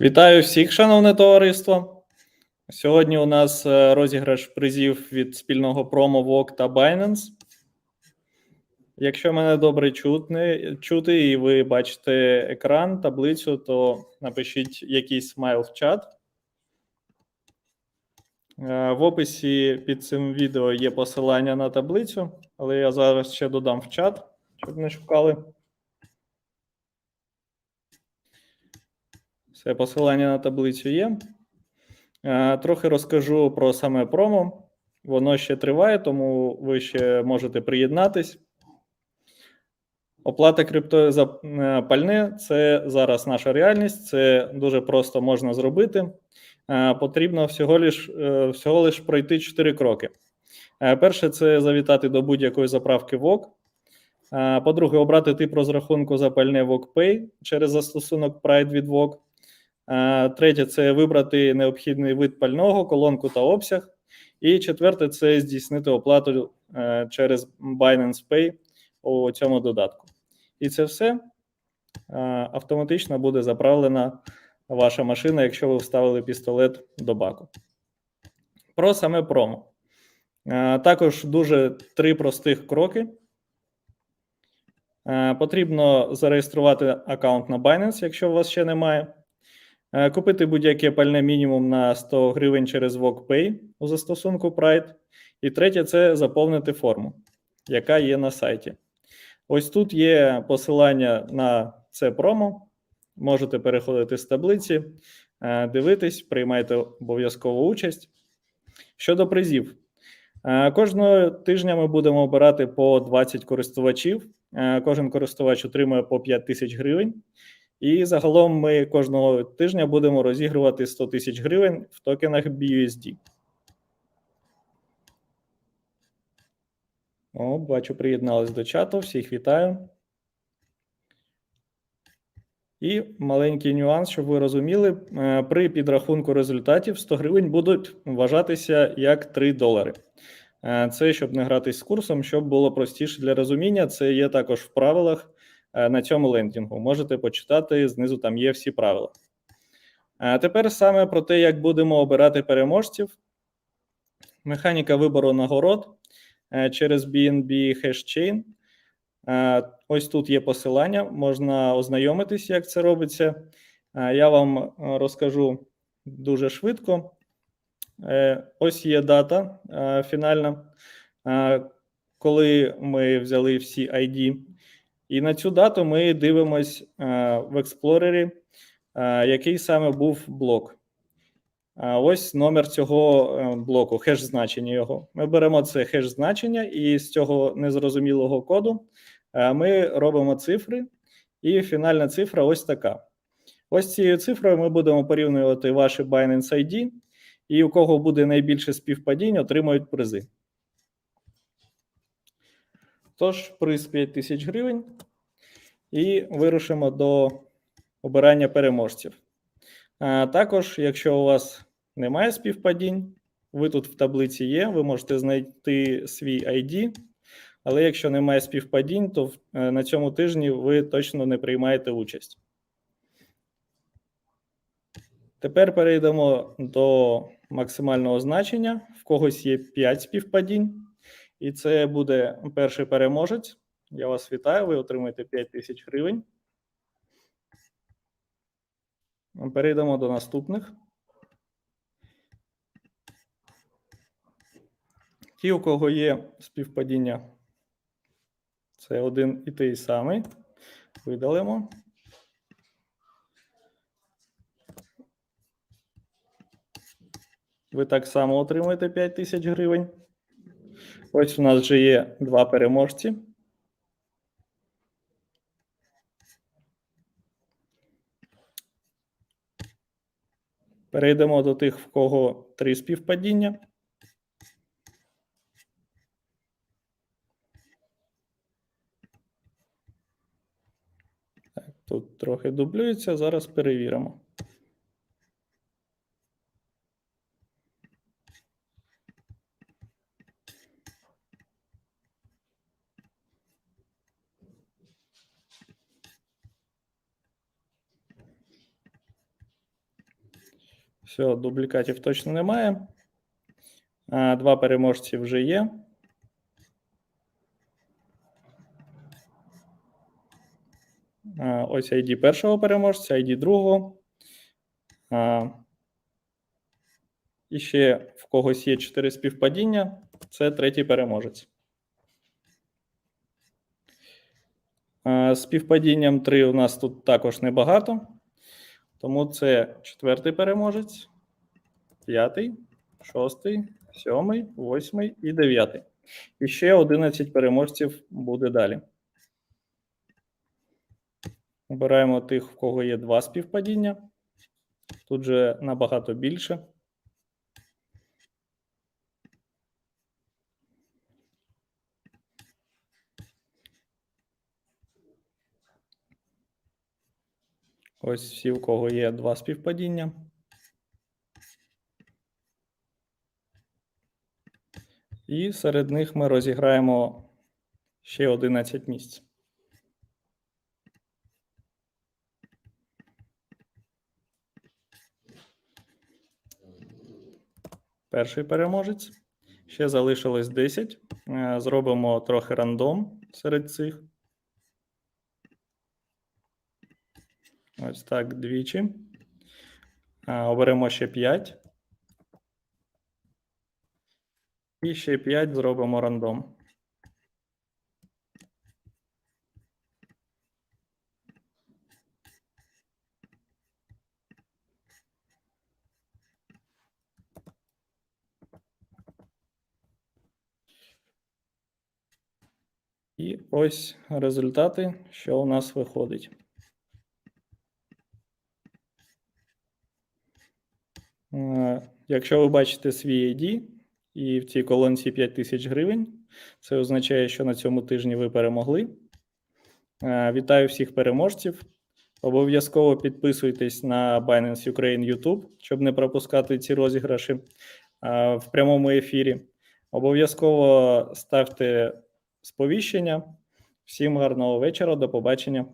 Вітаю всіх, шановне товариство. Сьогодні у нас е, розіграш призів від спільного промо VOG та Binance. Якщо мене добре чутне, чути і ви бачите екран, таблицю, то напишіть якийсь смайл в чат. Е, В описі під цим відео є посилання на таблицю, але я зараз ще додам в чат, щоб не шукали. Все посилання на таблицю є. Е, Трохи розкажу про саме промо. Воно ще триває, тому ви ще можете приєднатись. Оплата криптою за е, пальне це зараз наша реальність. Це дуже просто можна зробити. Е, Потрібно всього лиш, всього лиш пройти 4 кроки. Перше це завітати до будь-якої заправки ВОК. По-друге, обрати тип розрахунку за пальне VOKPay через застосунок Pride від VOK. Е, Третє це вибрати необхідний вид пального, колонку та обсяг. І четверте це здійснити оплату е, через Binance Pay у цьому додатку. І це все е, автоматично буде заправлена ваша машина, якщо ви вставили пістолет до баку. Про саме промо. Також дуже три простих кроки. Потрібно зареєструвати аккаунт на Binance, якщо у вас ще немає. Е, Купити будь-яке пальне мінімум на 100 гривень через VOKPay у застосунку Pride. І третє це заповнити форму, яка є на сайті. Ось тут є посилання на це промо. Можете переходити з таблиці, е, дивитись, приймайте обов'язкову участь. Щодо призів, Е, кожного тижня ми будемо обирати по 20 користувачів. Кожен користувач отримує по 5 тисяч гривень. І загалом ми кожного тижня будемо розігрувати 100 тисяч гривень в токенах BUSD. О, бачу, приєднались до чату. Всіх вітаю. І маленький нюанс, щоб ви розуміли, е, при підрахунку результатів 100 гривень будуть вважатися як 3 долари. Е, Це щоб не гратись з курсом, щоб було простіше для розуміння. Це є також в правилах на цьому лендінгу. Можете почитати, знизу там є всі правила. Е, Тепер саме про те, як будемо обирати переможців. Механіка вибору нагород е, через BNB HashChain. Е, Ось тут є посилання, можна ознайомитись, як це робиться. Е, Я вам е, розкажу дуже швидко. Е, Ось є дата е, фінальна, е, коли ми взяли всі ID. І на цю дату ми дивимось е, в Експлорері, е, який саме був блок. Ось номер цього е, блоку, хеш значення його. Ми беремо це хеш значення, і з цього незрозумілого коду ми робимо цифри, і фінальна цифра ось така. Ось цією цифрою ми будемо порівнювати ваші Binance ID, і у кого буде найбільше співпадінь, отримують призи. Тож, приз 5 тисяч гривень. І вирушимо до обирання переможців. А також, якщо у вас немає співпадінь, ви тут в таблиці є, ви можете знайти свій ID, але якщо немає співпадінь, то е, на цьому тижні ви точно не приймаєте участь. Тепер перейдемо до максимального значення. В когось є 5 співпадінь, і це буде перший переможець. Я вас вітаю, ви отримаєте 5 тисяч гривень. Перейдемо до наступних. Ті, у кого є співпадіння, це один і той самий. Видалимо. Ви так само отримуєте 5 тисяч гривень. Ось у нас вже є два переможці. Перейдемо до тих, в кого три співпадіння. Тут трохи дублюється, зараз перевіримо. Все, дублікатів точно немає. Два переможці вже є. Ось ID першого переможця, ID другого. І ще в когось є 4 співпадіння. Це третій переможець. Співпадінням 3 у нас тут також небагато. Тому це четвертий переможець, п'ятий, шостий, сьомий, восьмий і дев'ятий. І ще 11 переможців буде далі. Обираємо тих, в кого є два співпадіння. Тут же набагато більше. Ось всі, у кого є два співпадіння. І серед них ми розіграємо ще 11 місць. Перший переможець. Ще залишилось 10. Е, Зробимо трохи рандом серед цих. Ось так, двічі. Оберемо ще 5. І ще 5 зробимо рандом. І ось результати, що у нас виходить. Якщо ви бачите свій ID і в цій колонці 5000 гривень, це означає, що на цьому тижні ви перемогли. Е, Вітаю всіх переможців. Обов'язково підписуйтесь на Binance Ukraine YouTube, щоб не пропускати ці розіграші е, в прямому ефірі. Обов'язково ставте сповіщення. Всім гарного вечора, до побачення.